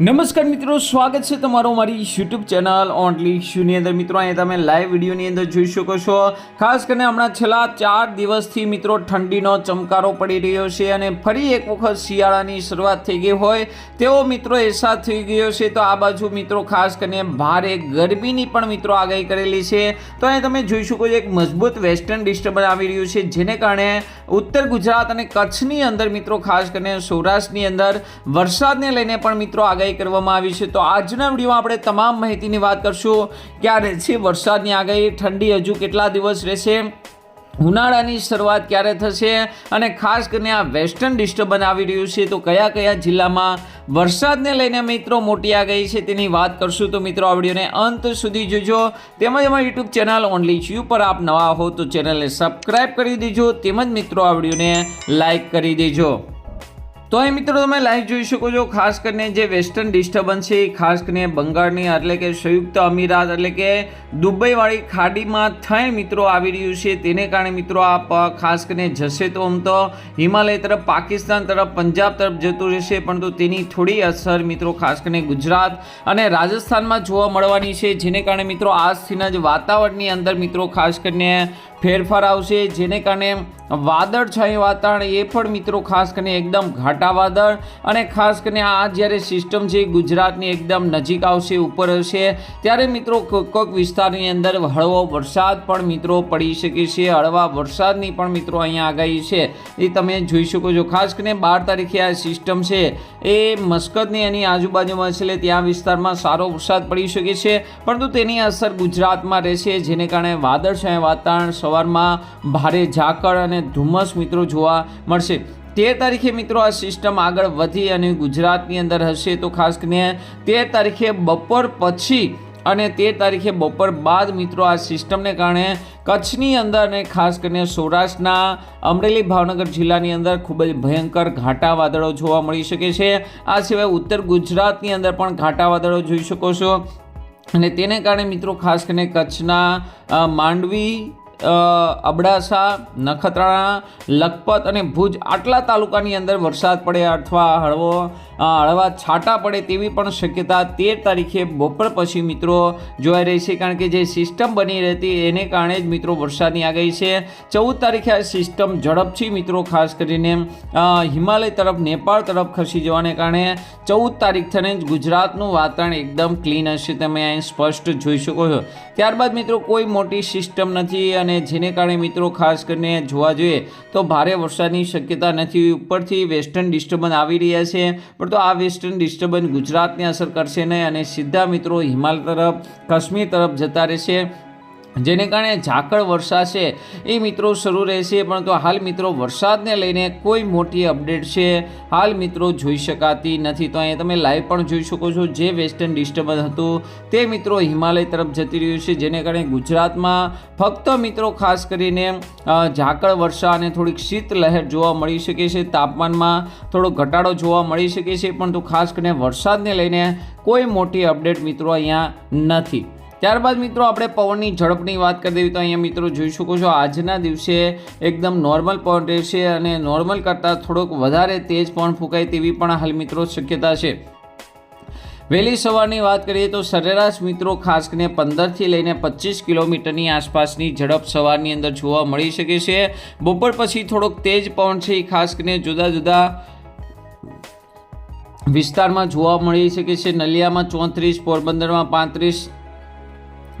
નમસ્કાર મિત્રો, સ્વાગત છે તમારું મારી યુટ્યુબ ચેનલ ઓનલી ઇશ્યુની અંદર. મિત્રો, અહીંયા તમે લાઈવ વિડીયોની અંદર જોઈ શકો છો. ખાસ કરીને હમણાં છેલ્લા ચાર દિવસથી મિત્રો ઠંડીનો ચમકારો પડી રહ્યો છે અને ફરી એક વખત શિયાળાની શરૂઆત થઈ ગઈ હોય તેવો મિત્રો અહેસાસ થઈ ગયો છે. તો આ બાજુ મિત્રો ખાસ કરીને ભારે ગરમીની પણ મિત્રો આગાહી કરેલી છે. તો અહીંયા તમે જોઈ શકો છો, એક મજબૂત વેસ્ટર્ન ડિસ્ટર્બન્સ આવી રહ્યું છે, જેને કારણે ઉત્તર ગુજરાત અને કચ્છની અંદર મિત્રો ખાસ કરીને સૌરાષ્ટ્રની અંદર વરસાદને લઈને પણ મિત્રો આગાહી કરવામાં આવી છે. તો આજના વિડીયોમાં આપણે તમામ માહિતીની વાત કરશું. ક્યારે છે વરસાદની આગાહી? ઠંડી હજુ કેટલા દિવસ રહેશે? ઉનાળાની શરૂઆત ક્યારે થશે? અને ખાસ કરીને આ વેસ્ટર્ન ડિસ્ટર્બન્સ આવી રહ્યું છે, તો કયા કયા જિલ્લામાં વરસાદને લઈને મિત્રો મોટી આગાહી છે તેની વાત કરશું. તો મિત્રો, આ વિડીયોને અંત સુધી જોજો. તેમજ અમારી યુટ્યુબ ચેનલ ઓનલી યુ પર આપ નવા હો, તો ચેનલને સબસ્ક્રાઈબ કરી દેજો. તેમજ મિત્રો, આ વિડીયોને લાઈક કરી દેજો. તો અહીં મિત્રો તમે લાઈવ જોઈ શકો છો, ખાસ કરીને જે વેસ્ટર્ન ડિસ્ટર્બન્સ છે ખાસ કરીને બંગાળની, એટલે કે સંયુક્ત અમીરાત, એટલે કે દુબઈવાળી ખાડીમાં થઈ મિત્રો આવી રહ્યું છે. તેને કારણે મિત્રો આ ખાસ કરીને જશે તો આમ તો હિમાલય તરફ, પાકિસ્તાન તરફ, પંજાબ તરફ જતું રહેશે, પરંતુ તેની થોડી અસર મિત્રો ખાસ કરીને ગુજરાત અને રાજસ્થાનમાં જોવા મળવાની છે. જેને કારણે મિત્રો આજથીના જ વાતાવરણની અંદર મિત્રો ખાસ કરીને ફેરફાર આવશે, જેને કારણે વાદળછાયું વાતાવરણ, એ પણ મિત્રો ખાસ કરીને એકદમ ઘાટા વાદળ. અને ખાસ કરીને આ જ્યારે સિસ્ટમ છે ગુજરાતની એકદમ નજીક આવશે, ઉપર હશે. ત્યારે મિત્રો કોઈક વિસ્તારની અંદર હળવો વરસાદ પણ મિત્રો પડી શકે છે, હળવા વરસાદની પણ મિત્રો અહીંયા આગાહી છે. એ તમે જોઈ શકો છો. ખાસ કરીને બાર તારીખે આ સિસ્ટમ છે, એ મસ્કતની એની આજુબાજુમાં છે ત્યાં વિસ્તારમાં સારો વરસાદ પડી શકે છે. પરંતુ તેની અસર ગુજરાતમાં રહેશે, જેને કારણે વાદળછાયા વાતાવરણ સવારમાં ભારે ઝાકળ અને ધુમ્મસ મિત્રો જોવા મળશે. તેર તારીખે મિત્રો આ સિસ્ટમ આગળ વધી અને ગુજરાતની અંદર હશે તો ખાસ કરીને તેર તારીખે બપોર પછી અને તેર તારીખે બપોર બાદ મિત્રો આ સિસ્ટમને કારણે કચ્છની અંદર અને ખાસ કરીને સૌરાષ્ટ્રના અમરેલી ભાવનગર જિલ્લાની અંદર ખૂબ જ ભયંકર ઘાટા વાદળો જોવા મળી શકે છે. આ સિવાય ઉત્તર ગુજરાતની અંદર પણ ઘાટા વાદળો જોઈ શકો છો. અને તેને કારણે મિત્રો ખાસ કરીને કચ્છના માંડવી અબડાસા, નખત્રાણા, લખપત અને ભુજ આટલા તાલુકાની અંદર વરસાદ પડે અથવા હળવો હળવા છાંટા પડે તેવી પણ શક્યતા તેર તારીખે બપોર પછી મિત્રો જોવાઈ રહી છે કારણ કે જે સિસ્ટમ બની રહેતી એને કારણે જ મિત્રો વરસાદની આગાહી છે. ચૌદ તારીખે આ સિસ્ટમ ઝડપથી મિત્રો ખાસ કરીને હિમાલય તરફ, નેપાળ તરફ ખસી જવાને કારણે ચૌદ તારીખ થઈને જ ગુજરાતનું વાતાવરણ એકદમ ક્લીન હશે. તમે અહીં સ્પષ્ટ જોઈ શકો છો. ત્યારબાદ મિત્રો કોઈ મોટી સિસ્ટમ નથી અને જેને કારણે મિત્રો ખાસ કરીને જોવા જોઈએ તો ભારે વરસાદની શક્યતા નથી. ઉપરથી વેસ્ટર્ન ડિસ્ટર્બન્સ આવી રહ્યા છે. પણ તો આ વેસ્ટર્ન ડિસ્ટર્બન્સ ગુજરાતને અસર કરશે નહીં અને સીધા મિત્રો હિમાલય તરફ, કાશ્મીર તરફ જતા રહેશે. જેને કારણે ઝાકળ વર્ષા છે. એ મિત્રો શરૂ રહેશે, પરંતુ હાલ મિત્રો વરસાદને લઈને કોઈ મોટી અપડેટ છે. હાલ મિત્રો જોઈ શકાતી નથી. તો અહીંયા તમે લાઈવ પણ જોઈ શકો છો. જે વેસ્ટર્ન ડિસ્ટર્બન્સ હતું, તે મિત્રો હિમાલય તરફ જતી રહ્યું છે. જેને કારણે ગુજરાતમાં ફક્ત મિત્રો ખાસ કરીને ઝાકળ વર્ષા અને થોડીક શીત લહેર જોવા મળી શકે છે. તાપમાનમાં થોડો ઘટાડો જોવા મળી શકે છે, પરંતુ ખાસ કરીને વરસાદને લઈને કોઈ મોટી અપડેટ મિત્રો અહીંયા નથી. ત્યારબાદ મિત્રો આપણે પવનની ઝડપની વાત કરી દેવી તો અહીંયા મિત્રો જોઈ શકો છો આજના દિવસે એકદમ નોર્મલ પવન રહેશે અને નોર્મલ કરતાં થોડોક વધારે તેજ પવન ફૂંકાય તેવી પણ હાલ મિત્રો શક્યતા છે. વહેલી સવારની વાત કરીએ તો સરેરાશ મિત્રો ખાસ કરીને પંદરથી લઈને પચીસ કિલોમીટરની આસપાસની ઝડપ સવારની અંદર જોવા મળી શકે છે. બપોર પછી થોડોક તેજ પવન છે એ ખાસ કરીને જુદા જુદા વિસ્તારમાં જોવા મળી શકે છે. નલિયામાં ચોત્રીસ, પોરબંદરમાં પાંત્રીસ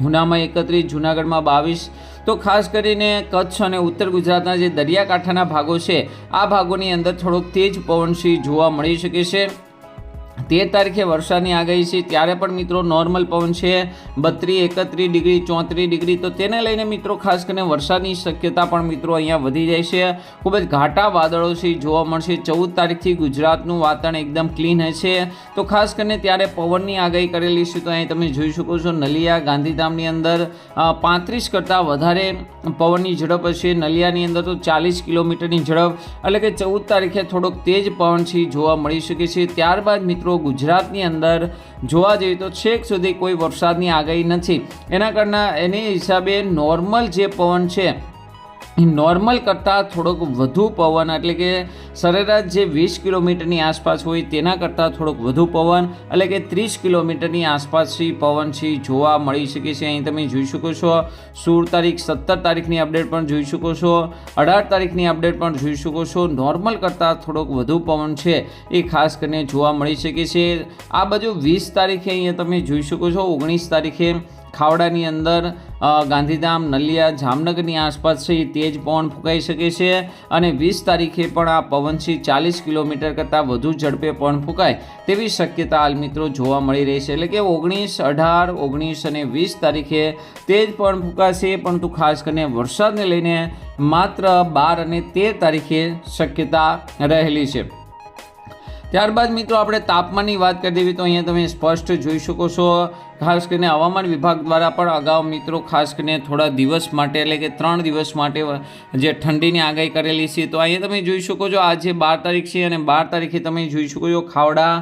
હુનામાં એકત્રીસ, જુનાગઢમાં બાવીસ. તો ખાસ કરીને કચ્છ અને ઉત્તર ગુજરાતના જે દરિયાકાંઠાના ભાગો છે, આ ભાગોની અંદર થોડોક તેજ પવનશી જોવા મળી શકે છે. તેર તારીખે વરસાદની આગાહી છે. ત્યારે પણ મિત્રો નોર્મલ પવન છે. બત્રીસ, એકત્રીસ ડિગ્રી, ચોત્રીસ ડિગ્રી. તો તેને લઈને મિત્રો ખાસ કરીને વરસાદની શક્યતા પણ મિત્રો અહીંયા વધી જાય છે. ખૂબ જ ઘાટા વાદળો છે, જોવા મળશે. ચૌદ તારીખથી ગુજરાતનું વાતાવરણ એકદમ ક્લીન હશે. તો ખાસ કરીને ત્યારે પવનની આગાહી કરેલી છે, તો અહીં તમે જોઈ શકો છો નલિયા ગાંધીધામની અંદર પાંત્રીસ કરતાં વધારે પવનની ઝડપ હશે. નલિયાની અંદર તો ચાલીસ કિલોમીટરની ઝડપ. એટલે કે ચૌદ તારીખે થોડોક તેજ પવન છે, જોવા મળી શકે છે. ત્યારબાદ મિત્રો ગુજરાતની અંદર જોવા જઈએ તો છેક સુધી કોઈ વરસાદની આગાહી નથી. એના કારણે એની હિસાબે નોર્મલ જે પવન છે નોર્મલ કરતાં થોડોક વધુ પવન, એટલે કે સરેરાશ જે વીસ કિલોમીટરની આસપાસ હોય તેના કરતાં થોડોક વધુ પવન, એટલે કે ત્રીસ કિલોમીટરની આસપાસથી પવન છે જોવા મળી શકે છે. અહીં તમે જોઈ શકો છો, સોળ તારીખ, સત્તર તારીખની અપડેટ પણ જોઈ શકો છો, અઢાર તારીખની અપડેટ પણ જોઈ શકો છો. નોર્મલ કરતાં થોડોક વધુ પવન છે એ ખાસ કરીને જોવા મળી શકે છે. આ બાજુ વીસ તારીખે અહીંયા તમે જોઈ શકો છો, ઓગણીસ તારીખે ખાવડાની અંદર ગાંધીધામ, નલિયા, જામનગરની આસપાસ છે તેજ પવન ફૂંકાઈ શકે છે અને વીસ તારીખે પણ આ પવનથી ચાલીસ કિલોમીટર કરતાં વધુ ઝડપે પવન ફૂંકાય તેવી શક્યતા હાલ મિત્રો જોવા મળી રહી છે. એટલે કે ઓગણીસ, અઢાર, ઓગણીસ અને વીસ તારીખે તેજ પવન ફૂંકાશે, પરંતુ ખાસ કરીને વરસાદને લઈને માત્ર બાર અને તેર તારીખે શક્યતા રહેલી છે. ત્યારબાદ મિત્રો આપણે તાપમાનની વાત કરી દેવી તો અહીંયા તમે સ્પષ્ટ જોઈ શકો છો. ખાસ કરીને હવામાન વિભાગ દ્વારા પણ અગાઉ મિત્રો ખાસ કરીને થોડા દિવસ માટે એટલે કે ત્રણ દિવસ માટે જે ઠંડીની આગાહી કરેલી છે તો અહીંયા તમે જોઈ શકો છો આજે બાર તારીખ છે અને બાર તારીખે તમે જોઈ શકો છો ખાવડા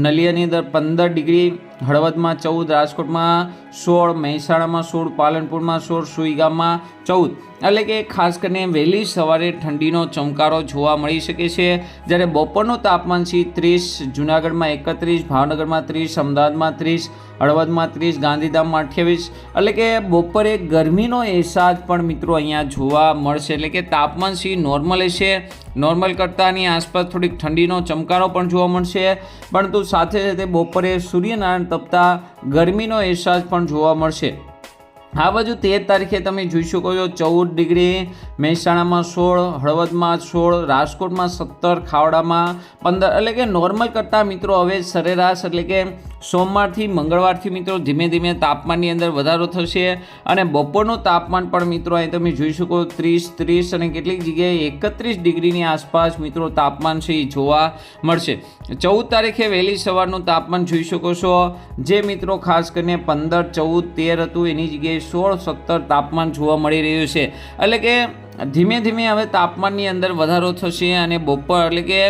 નલિયાની અંદર પંદર ડિગ્રી હળવદમાં ચૌદ, રાજકોટમાં સોળ, મહેસાણામાં સોળ, પાલનપુરમાં સોળ, સુઈગામમાં ચૌદ. એટલે કે ખાસ કરીને વહેલી સવારે ઠંડીનો ચમકારો જોવા મળી શકે છે. જ્યારે બપોરનું તાપમાન છે ત્રીસ, જુનાગઢમાં એકત્રીસ, ભાવનગરમાં ત્રીસ, અમદાવાદમાં ત્રીસ, હળવદમાં ત્રીસ, ગાંધીધામમાં અઠ્યાવીસ. એટલે કે બપોરે ગરમીનો અહેસાસ પણ મિત્રો અહીંયા જોવા મળશે. એટલે કે તાપમાન સી નોર્મલ હશે. નોર્મલ કરતાંની આસપાસ થોડીક ઠંડીનો ચમકારો પણ જોવા મળશે. પરંતુ સાથે સાથે બપોરે સૂર્યનારાયણ તપતા ગરમીનો અહેસાસ પણ જોવા મળશે. આ બાજુ તેર તારીખે તમે જોઈ શકો છો, ચૌદ ડિગ્રી મહેસાણામાં સોળ, હળવદમાં સોળ, રાજકોટમાં સત્તર, ખાવડામાં પંદર, એટલે કે નોર્મલ કરતાં મિત્રો હવે સરેરાશ એટલે કે સોમવારથી મંગળવારથી મિત્રો ધીમે ધીમે તાપમાનની અંદર વધારો થશે અને બપોરનું તાપમાન પણ મિત્રો અહીં તમે જોઈ શકો ત્રીસ ત્રીસ અને કેટલીક જગ્યાએ એકત્રીસ ડિગ્રીની આસપાસ મિત્રો તાપમાન છે એ જોવા મળશે. ચૌદ તારીખે વહેલી સવારનું તાપમાન જોઈ શકો છો. જે મિત્રો ખાસ કરીને પંદર, ચૌદ, તેર હતું એની જગ્યાએ સોળ, સત્તર તાપમાન જોવા મળી રહ્યું છે. એટલે કે ધીમે ધીમે હવે તાપમાનની અંદર વધારો થશે અને બપોર એટલે કે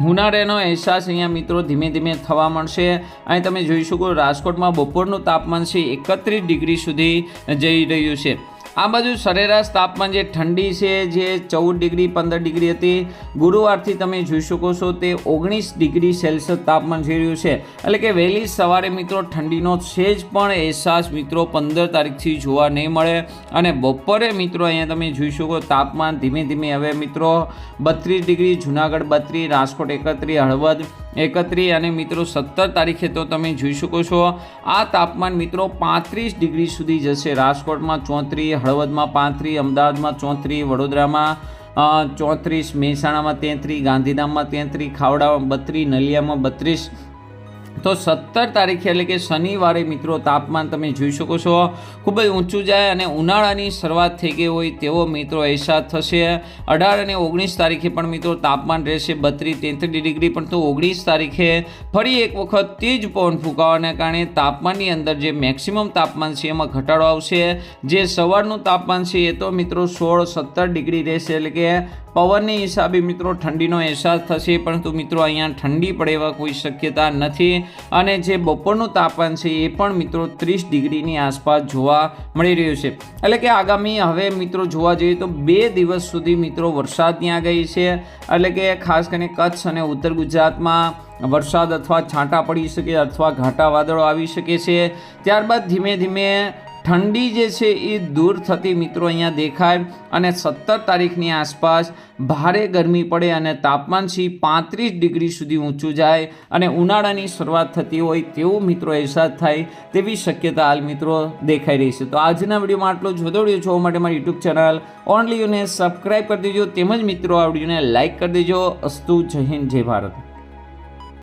ઉનાળાનો અહેસાસ અહીંયા મિત્રો ધીમે ધીમે થવા મળશે અહીં તમે જોઈ શકો રાજકોટમાં બપોરનું તાપમાન છે એકત્રીસ ડિગ્રી સુધી જઈ રહ્યું છે. આ બાજુ સરેરાશ તાપમાન જે ઠંડી છે, જે ચૌદ ડિગ્રી, પંદર ડિગ્રી હતી, ગુરુવારથી તમે જોઈ શકો છો તે ઓગણીસ ડિગ્રી સેલ્સિયસ તાપમાન જઈ રહ્યું છે. એટલે કે વહેલી સવારે મિત્રો ઠંડીનો સેજ પણ અહેસાસ મિત્રો પંદર તારીખથી જોવા નહીં મળે. અને બપોરે મિત્રો અહીંયા તમે જોઈ શકો તાપમાન ધીમે ધીમે હવે મિત્રો બત્રીસ ડિગ્રી, જુનાગઢ બત્રીસ, રાજકોટ એકત્રીસ, હળવદ એકત્રીસ અને મિત્રો સત્તર તારીખે તો તમે જોઈ શકો છો આ તાપમાન મિત્રો પાંત્રીસ ડિગ્રી સુધી જશે. રાજકોટમાં ચોત્રીસ હળવદમાં પાંત્રીસ અમદાવાદમાં ચોત્રીસ વડોદરામાં ચોત્રીસ મહેસાણામાં તેત્રીસ ગાંધીધામમાં તેત્રીસ ખાવડામાં બત્રીસ નલિયામાં બત્રીસ તો સત્તર તારીખે એટલે કે શનિવારે મિત્રો તાપમાન તમે જોઈ શકો છો. ખૂબ જ ઊંચું જાય અને ઉનાળાની શરૂઆત થઈ ગઈ હોય તેવો મિત્રો અહેસાસ થશે. અઢાર અને ઓગણીસ તારીખે પણ મિત્રો તાપમાન રહેશે બત્રીસ તેત્રીસ ડિગ્રી, પણ તો ઓગણીસ તારીખે ફરી એક વખત તેજ પવન ફૂંકાવાને કારણે તાપમાનની અંદર જે મેક્સિમમ તાપમાન છે એમાં ઘટાડો આવશે. જે સવારનું તાપમાન છે એ તો મિત્રો સોળ સત્તર ડિગ્રી રહેશે, એટલે કે પવનની હિસાબે મિત્રો ઠંડીનો અહેસાસ થશે, પરંતુ મિત્રો અહીંયા ઠંડી પડે એવા કોઈ શક્યતા નથી. અને જે બપોરનું તાપમાન છે એ પણ મિત્રો ત્રીસ ડિગ્રીની આસપાસ જોવા મળી રહ્યું છે. એટલે કે આગામી હવે મિત્રો જોવા જઈએ તો બે દિવસ સુધી મિત્રો વરસાદ ત્યાં ગઈ છે. એટલે કે ખાસ કરીને કચ્છ અને ઉત્તર ગુજરાતમાં વરસાદ અથવા છાંટા પડી શકે અથવા ઘાટા વાદળો આવી શકે છે. ત્યારબાદ ધીમે ધીમે ઠંડી જે છે એ દૂર થતી મિત્રો અહીંયા દેખાય અને સત્તર તારીખની આસપાસ ભારે ગરમી પડે અને તાપમાન છે પાંત્રીસ ડિગ્રી સુધી ઊંચું જાય અને ઉનાળાની શરૂઆત થતી હોય તેવો મિત્રો અહેસાસ થાય તેવી શક્યતા હાલ મિત્રો દેખાઈ રહી છે. તો આજના વિડીયોમાં આટલું જ વધુ જોવા માટે મારી યુટ્યુબ ચેનલ ઓનલી યુને સબસ્ક્રાઈબ કરી દેજો. તેમજ મિત્રો આ વિડીયોને લાઇક કરી દેજો. અસ્તુ જય હિન્દ, જય ભારત.